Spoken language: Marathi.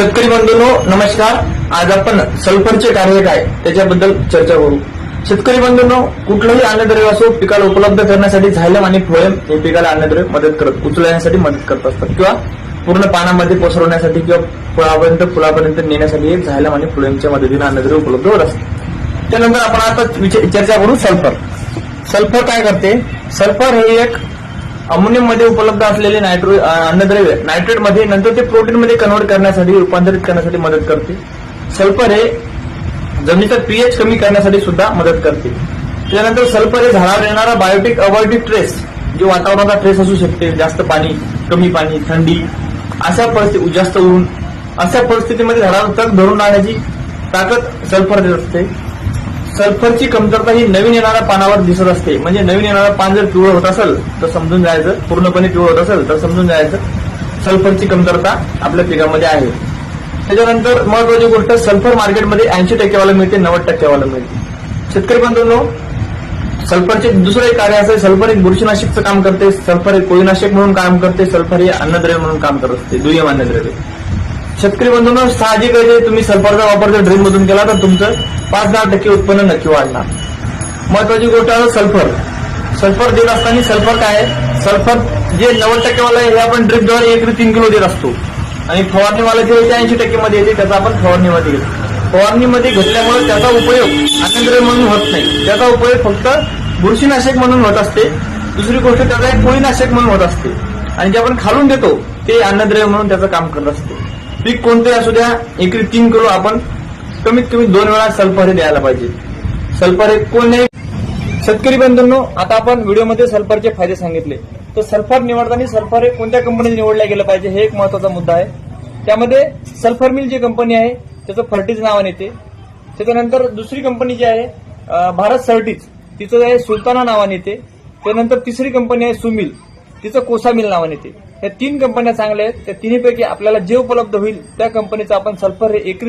शेतकरी बंधूंनो नमस्कार. आज आपण सल्फरचे कार्य काय त्याच्याबद्दल चर्चा करू. शेतकरी बंधूंनो कुठलंही अन्नद्रव्य असो पिकाला उपलब्ध करण्यासाठी झायलम आणि फ्लोएम हे पिकाला अन्नद्रव्य मदत करत उचलण्यासाठी मदत करत असतात. किंवा पूर्ण पानामध्ये पसरवण्यासाठी किंवा फळापर्यंत फुलापर्यंत नेण्यासाठी हे झायलम आणि फ्लोएमच्या मदतीने अन्नद्रव्य उपलब्ध होत असते. त्यानंतर आपण आता चर्चा करू सल्फर. सल्फर काय करते? सल्फर हे एक अमोनियममध्ये उपलब्ध असलेले नायट्रो अन्नद्रव्य. नायट्रेटमध्ये नंतर ते प्रोटीन मध्ये कन्व्हर्ट करण्यासाठी रूपांतरित करण्यासाठी मदत करते. सल्फर हे जमिनीचा पीएच कमी करण्यासाठी सुद्धा मदत करते. त्यानंतर सल्फर हे झाडावर येणारा बायोटिक अबायोटिक ट्रेस जे वातावरणाचा ट्रेस असू शकते जास्त पाणी कमी पाणी थंडी अशा परिस्थिती जास्त ऊन अशा परिस्थितीमध्ये झाडावर तग धरून राहण्याची ताकद सल्फर देत असते. सल्फरची कमतरता ही नवीन येणाऱ्या पानावर दिसत असते. म्हणजे नवीन येणारं पान जर पिवळं होत असेल तर समजून जायचं. पूर्णपणे पिवळं होत असेल तर समजून जायचं. सल्फरची कमतरता आपल्या पिकामध्ये आहे. त्याच्यानंतर महत्वाची गोष्ट सल्फर मार्केटमध्ये ऐंशी टक्केवाला मिळते नव्वद टक्केवाला मिळते. शेतकरी बंधूंनो सल्फरचे दुसरं एक कार्य असेल सल्फर एक बुरशीनाशकचं काम करते सल्फर एक कोळीनाशक म्हणून काम करते सल्फर हे अन्नद्रव्य म्हणून काम करत असते दुय्यम अन्नद्रव्य. शेतकरी बंधूंनो साहजिक आहे तुम्ही सल्फरचा वापर जर ड्रिल मधून केला तर तुमचं पाच दहा टक्के उत्पन्न नक्की वाढणार. महत्वाची गोष्ट आहे सल्फर. सल्फर देत असताना सल्फर काय आहे? सल्फर जे नव्वद टक्केवाला आहे हे आपण ड्रिपद्वारे एक ते तीन किलो देत असतो. आणि फवारणीवाला जे आहे ऐंशी टक्केमध्ये येते त्याचा आपण फवारणीमध्ये घेतो. फवारणीमध्ये घेतल्यामुळे त्याचा उपयोग अन्नद्रव्य म्हणून होत नाही. त्याचा उपयोग फक्त बुरशीनाशक म्हणून होत असते. दुसरी गोष्ट त्याचा एक पोळीनाशक म्हणून होत असते. आणि जे आपण खालून देतो ते अन्नद्रव्य म्हणून त्याचं काम करत असते. पीक कोणते असू द्या एकरी तीन किलो आपण कमीत कमी दोन वेळा सल्फर हे द्यायला पाहिजे. सल्फर हे कोणत्याही शेतकरी बंधूंनो आता आपण व्हिडिओमध्ये सल्फरचे फायदे सांगितले. तर सल्फर निवडताना सल्फर हे कोणत्या कंपनीने निवडल्या गेलं पाहिजे हे एक महत्त्वाचा मुद्दा आहे. त्यामध्ये सल्फर मिल जी कंपनी आहे त्याचं फर्टीज नावाने येते त्याच्यानंतर दुसरी कंपनी जी आहे भारत सर्टीज तिचं आहे सुलताना नावाने येते त्यानंतर तिसरी कंपनी आहे सुमिल. तिचं कोसामिल नावाने ते. या तीन कंपन्या चांगल्या आहेत. त्या तिन्हीपैकी आपल्याला जे उपलब्ध होईल त्या कंपनीचं आपण सल्फर हे एकरी